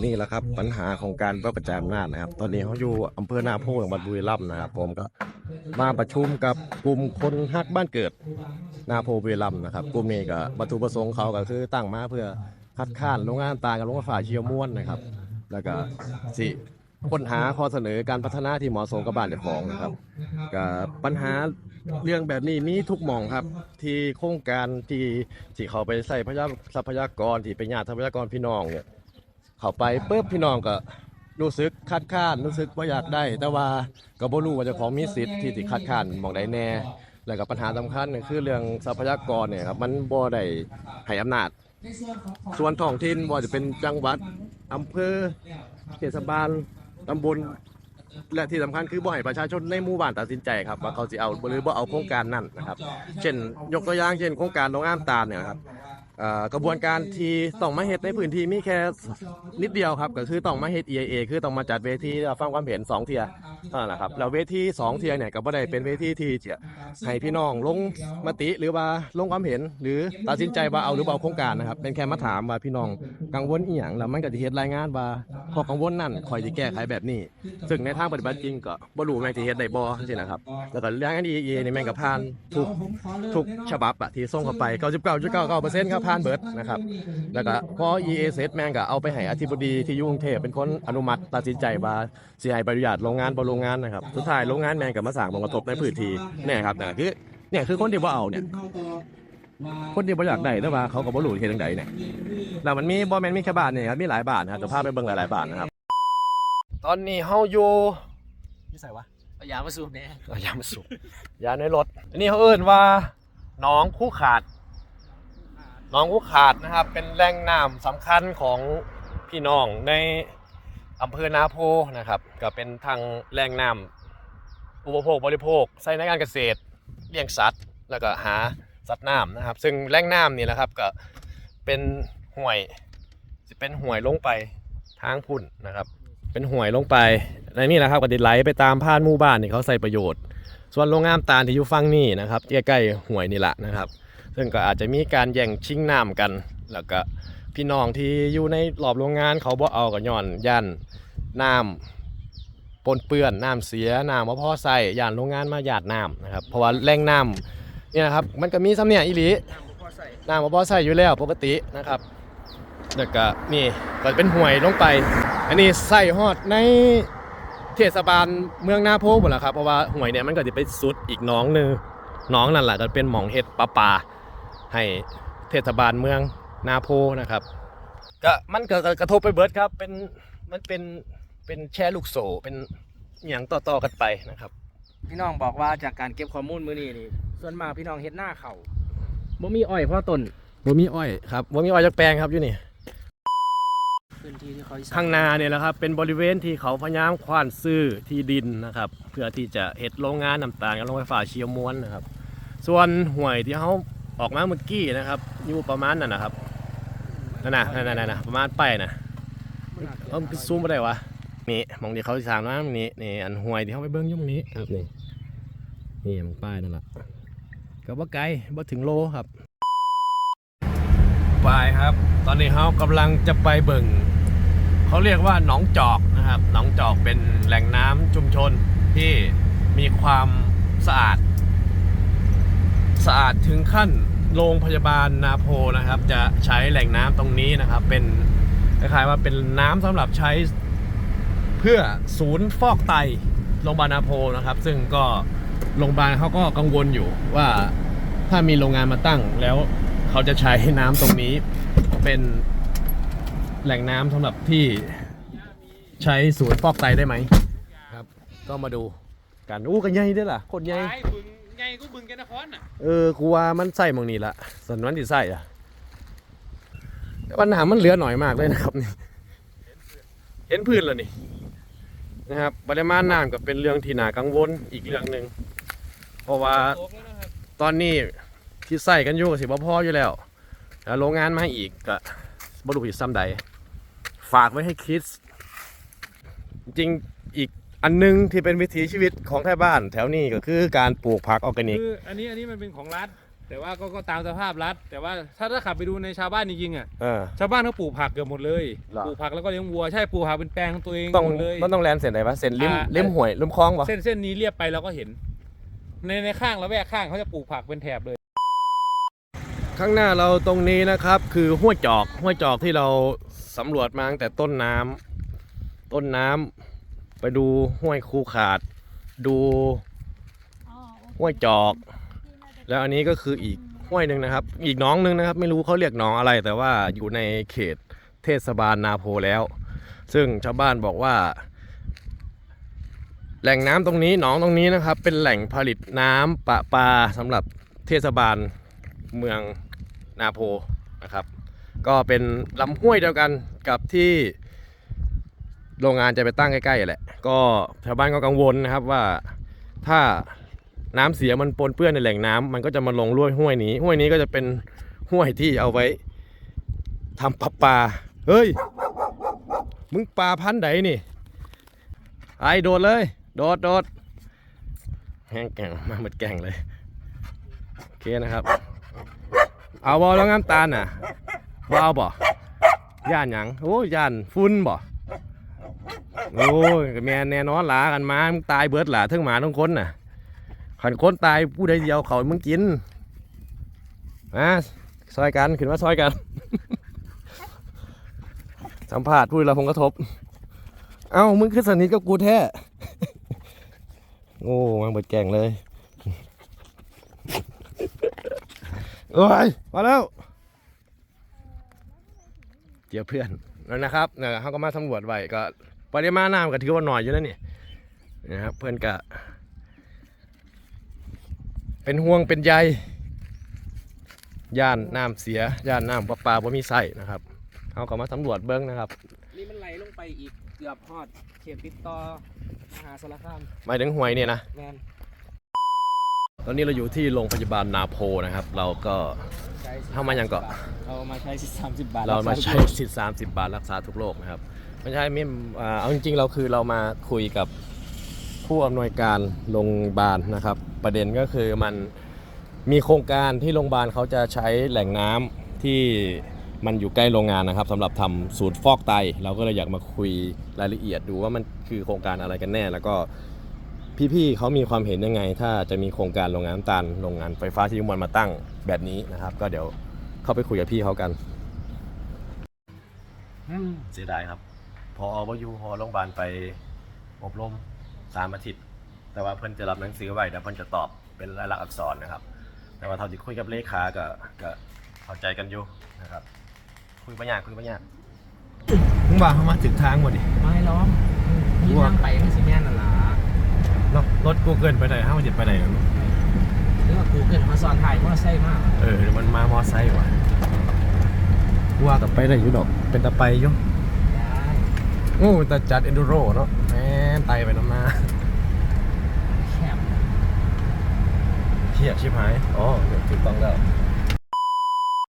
นี่แหละครับปัญหาของการประจายอำนาจนะครับ ตอนนี้เขาอยู่อำเภอนาโพจังหวัดบุรีรัมย์นะครับ ผมก็มาประชุมกับกลุ่มคนฮักบ้านเกิด นาโพบุรีรัมย์นะครับกลุ่มนี้ก็วัตถุประสงค์เขาก็คือตั้งมาเพื่อคัดค้านโรงงานต่างกับโรงไฟฟ้าเชียวม่วนนะครับ แล้วก็สิค้นหาข้อเสนอการพัฒนาที่เหมาะสมกับบ้านเจ้าของนะครับกับปัญหาเรื่องแบบนี้มีทุกหม่องครับ ที่โครงการที่ที่เขาไปใส่พยาทรัพยากรที่ไปญาติทรัพยากรพี่น้องเนี่ย เข้าไปปุ๊บพี่น้องก็รู้สึกคัดค้านรู้สึกว่าอยากได้ แต่ว่าก็บ่รู้ว่าเจ้าของมีสิทธิ์ที่สิคัดค้านหมองใดแน่ แล้วก็ปัญหาสำคัญก็คือเรื่องทรัพยากรเนี่ยครับมันบ่ได้ให้อำนาจ ส่วนท้องถิ่นบ่ว่าจะเป็นจังหวัดอำเภอเทศบาลตำบลและที่สำคัญคือบ่ให้ประชาชนในหมู่บ้านตัดสินใจครับว่าเขาสิเอาหรือบ่เอาโครงการนั้นนะครับ เช่น ยกตัวอย่างเช่นโครงการโรงงานตาลเนี่ยครับ อ่อกระบวนการที่ต้องมาเฮ็ดในพื้นที่มีแค่นิดเดียวครับ ก็คือต้องมาเฮ็ด EIA คือต้องมาจัดเวทีรับฟังความเห็นสองเทีย เท่านั้นแหละครับแล้วเวทีสองเทียเนี่ยก็บ่ได้เป็นเวทีที่จะให้พี่น้องลงมติหรือว่าลงความเห็น หรือตัดสินใจว่าเอาหรือบ่เอาโครงการนะครับเป็นแค่มาถามว่าพี่น้องกังวลอีหยังแล้วมันก็สิเฮ็ดรายงานว่าข้อกังวลนั่นคอยสิแก้ไขแบบนี้ ซึ่งในทางปฏิบัติจริงก็บ่รู้แม่นสิเฮ็ดได้บ่จังซี่นะครับแล้วก็เรื่องอัน EIA นี่แม่งก็ผ่านทุกทุกฉบับอะที่ส่งเข้าไป99.99%ครับผ่านเบิร์ดนะครับแล้วก็พอ EA เสร็จแม่งก็เอาไปให้อธิบดีที่อยุ่กรุงเทพเป็นคนอนุมัติตัดสินใจว่าสิให้ใบอนุญาตโรงงานบ่โรงงานนะครับสุดท้ายโรงงานแม่งก็มาสร้างผลกระทบในพื้นที่เนี่ยครับนั่นคือเนี่ยคือคนที่บ่เอาเนี่ยคนที่บ่อยากได้แต่ว่าเขาก็บ่รู้เฮ็ดจังไดเนี่ยแล้วมันมีบ่แม่นมีแค่บ้านเนี่ยครับมีหลายบ้านนะครับจะพาไปเบิ่งหลายๆบ้านนะครับ ตอนนี้เฮาอยู่ที่ไสวะเอายามาสูบแน่เอายามาสูบยาในรถอันนี้เขาเอ่นว่าหน้องคู่ขาดหน้องคู่ขาดนะครับ เป็นแหล่งน้ำสำคัญของพี่น้องใน อำเภอนาโพนะครับ ก็เป็นทางแหล่งน้ำอุปโภคบริโภคใช้ในการเกษตรเลี้ยงสัตว์ แล้วก็หาสัตว์น้ำนะครับ ซึ่งแหล่งน้ำนี่แหละครับก็เป็นห่วยจะเป็นห่วยลงไปทางพุ่นนะครับ เป็นห่วยลงไปในนี่แหละครับก็ดิไหลไปตามผ่านหมู่บ้านที่เขาใส่ประโยชน์ ส่วนโรงงานตาลที่อยู่ฝั่งนี้นะครับใกล้ๆห่วยนี่แหละนะครับ ซึ่งก็อาจจะมีการแย่งชิงน้ำกันแล้วก็ พี่น้องที่อยู่ในรอบโรงงานเขาบ่เอากับย่อนย่านน้ำปนเปื้อนน้ำเสียน้ำบ่พอใส่ย่านโรงงานมาหยาดน้ำนะครับเพราะว่าแหล่งน้ำเนี่ยนะครับมันก็มีสำเนี่ยอีหลีน้ำบ่พอใส่น้ำบ่พอใส่อยู่แล้วปกตินะครับแล้วก็นี่ก็เป็นห่วยลงไป อันนี้ใส่ฮอดในเทศบาลเมืองนาโพหมดแล้วครับเพราะว่าห่วยเนี่ยมันก็จะไปสุดอีกน้องนึงน้องนั่นแหละก็เป็นหมองเฮ็ดปลาปลาให้เทศบาลเมือง นาโพนะครับก็มันก็กระทบไปเบิดครับเป็นมันเป็นเป็นแชร์ลูกโซ่เป็นอหย่างต่อๆกันไปนะครับ พี่น้องบอกว่าจากการเก็บข้อมูลมื้อนี้นี่ส่วนมากพี่น้องเฮ็ดหน้าเขาบ่มีอ้อยเพราะต้นบ่มีอ้อยครับบ่มีอ้อยจากแปลงครับอยู่นี่พื้นที่ที่เขาอีสข้างหนาเนี่ยแหละครับ เป็นบริเวณที่เขาพยายามควานซื้อที่ดินนะครับ เพื่อที่จะเฮ็ดโรงงานน้ำตาลกับโรงไฟฟ้าเชียวม้วนนะครับ ส่วนห่วยที่เขาออกมาเมื่อกี้นะครับ อยู่ประมาณนั่นนะครับ นั่นนะนั่นนะนั่นนะประมาณไปนะเอาไปซูมไปได้วะนี่มองที่เขาสร้างมาตรงนี้นี่อันห่วยที่เขาไปเบิ้งยุ่งนี้ครับนี่นี่มันป้ายนั่นแหละก็บ่ไกลบ่ถึงโลครับไปครับ ตอนนี้เขากำลังจะไปเบิ่งเขาเรียกว่าหนองจอกนะครับ หนองจอกเป็นแหล่งน้ำชุมชนที่มีความสะอาด สะอาดถึงขั้น โรงพยาบาลนาโพนะครับ จะใช้แหล่งน้ำตรงนี้นะครับ เป็นคล้ายๆว่าเป็นน้ำสำหรับใช้เพื่อศูนย์ฟอกไตโรงพยาบาลนาโพนะครับ ซึ่งก็โรงพยาบาลเขาก็กังวลอยู่ว่าถ้ามีโรงงานมาตั้งแล้วเขาจะใช้น้ำตรงนี้เป็นแหล่งน้ำสำหรับที่ใช้ศูนย์ฟอกไตได้ไหมครับ ก็มาดูกันอู้กันใหญ่ด้วยล่ะคนใหญ่ ก็บึงแกนครน่ะเออกูว่ามันใส่มองนี้ละส่วนมันที่ใส่อะแต่ปัญหามันเหลือหน่อยมากเลยนะครับนี่เห็นพื้นแล้วนี่นะครับปริมาณน้ำก็เป็นเรื่องที่น่ากังวลอีกเรื่องหนึ่งเพราะว่าตอนนี้ที่ใส่กันอยู่ก็สิบ่พออยู่แล้วแล้วโรงงานมาอีกก็บรูผิดซ้ำใด ฝากไว้ให้คิดจริงอีก อันหนึงที่เป็นวิถีชีวิตของแท่บ้าน แถวนี้ก็คือการปลูกผักออร์แกนิก คืออันนี้อันนี้มันเป็นของรัฐ แต่ว่าก็ก็ตามสภาพรัฐ แต่ว่าถ้าถ้าขับไปดูในชาวบ้านจริงๆอะเออ ชาวบ้านเขาปลูกผักเกือบหมดเลยเหรอ ปลูกผักแล้วก็เลี้ยงวัวใช่ปลูกผักเป็นแปลงของตัวเองต้องหมดเลย มันต้องแลนเส้นไหนวะเส้นริมอ่า ริมห่วยริมคลองปะเส้นเส้นนี้เรียบไปเราก็เห็น ในในข้างละแวกข้างเขาจะปลูกผักเป็นแถบเลยข้างหน้าเราตรงนี้นะครับ คือห้วยจอกห้วยจอกที่เราสำรวจมาตั้งแต่ต้นน้ำต้นน้ำ ไปดูห้วยคูขาด ดูห้วยจอก แล้วอันนี้ก็คืออีกห้วยหนึ่งนะครับ อีกหน้องหนึ่งนะครับ ไม่รู้เขาเรียกหนองอะไร แต่ว่าอยู่ในเขตเทศบาลนาโพแล้ว ซึ่งชาวบ้านบอกว่า แหล่งน้ำตรงนี้หนองตรงนี้นะครับ เป็นแหล่งผลิตน้ำประปาสำหรับเทศบาลเมืองนาโพนะครับ ก็เป็นลำห้วยเดียวกันกับที่ โรงงานจะไปตั้งใกล้ๆแหละ ก็ชาวบ้านก็กังวลนะครับว่าถ้าน้ำเสียมันปนเปื้อนในแหล่งน้ำมันก็จะมาลงรั่วห้วยนี้ ห้วยนี้ก็จะเป็นห้วยที่เอาไว้ทำประปาเฮ้ย มึงปลาพันไหนนี่ ไอโดดเลย โดดโดดแห้งแก่งมาหมดแก่งเลย โอเคนะครับ เอาบอแล้วงามตาลน่ะบเอาบ่ย่านหยัง โอ้ยย่านฟุ้นบ่ โอ้ยก็แม่แน่นอนหลากันมามึงตายเบิดหล่ะทั้งหมาทั้งคนน่ะขันคนตายผู้ใดเดียวเขามึงกินมาซอยกันขึ้นมาซอยกัน สัมภาษณ์ผู้ได้รับผลกระทบ เอ้ามึงคือสนิทกับกูแท้โง่มังเบิดแก่งเลยโอ้ยมาแล้วเจอเพื่อนแล้วนะครับเนี่ยเขาก็มาสำรวจไว้ก็ ปริมาณน้ำก็ถือว่าหน่อยอยู่นะนี่นะครับเพื่อนก็เป็นห่วงเป็นใยย่านน้ำเสียย่านน้ำประปาบ่มีใส่นะครับเขาก็มาสำรวจเบิ้งนะครับ นี่มันไหลลงไปอีกเกือบฮอดเขตติดต่อมหาสารคามหมายถึงหวยเนี่ยนะแมนตอนนี้เราอยู่ที่โรงพยาบาลนาโพนะครับ เราก็ใช้สิบเข้ามายังเกาะเรามาใช้สิบสามสิบบาทเรามาใช้สิทธิ์30 บาทรักษาทุกโรคนะครับ ไม่ใช่ไม่อ่าเอาจริงๆเราคือเรามาคุยกับผู้อำนวยการโรงพยาบาลนะครับ ประเด็นก็คือมันมีโครงการที่โรงพยาบาลเขาจะใช้แหล่งน้ำที่มันอยู่ใกล้โรงงานนะครับสำหรับทำสูตรฟอกไต เราก็เลยอยากมาคุยรายละเอียดดูว่ามันคือโครงการอะไรกันแน่ แล้วก็พี่ๆเขามีความเห็นยังไง ถ้าจะมีโครงการโรงงานน้ำตาลโรงงานไฟฟ้าที่ยุมวันมาตั้งแบบนี้นะครับ ก็เดี๋ยวเข้าไปคุยกับพี่เขากันเสียดายครับ พออบอยูพอโรงพยาบาลไปอบรมสามอาทิตย์ แต่ว่าเพิ่นจะรับหนังสือไว้เดี๋ยวเพิ่นจะตอบเป็นลายลักษณ์อักษรนะครับ แต่ว่าเท่าที่คุยกับเลขาก็ก็เข้าใจกันอยู่นะครับ คุยปัญญากคุยปัญญากมึงว่าเขามาถึงทางหมดดิไม่ล้อมนี่นั่งไปไม่สิแม่นน่ะล่ะเนาะรถกูเกินไปไหนห้ามันจะไปไหนกันหรือว่ากูเกิดมาซ้อนถ่ายมอเตอร์ไซค์มาก เออเดี๋ยวมันมามอไซค์ว่ะกูว่าแต่ไปได้อยู่ดอก เป็นตะไปอยู่ได้ โอ้แต่จัดเอนดูโรเนาะแหมไตไปน้ำมาแคบเฮียชิบหาย อ๋อเนี่ยถูกต้องแล้ว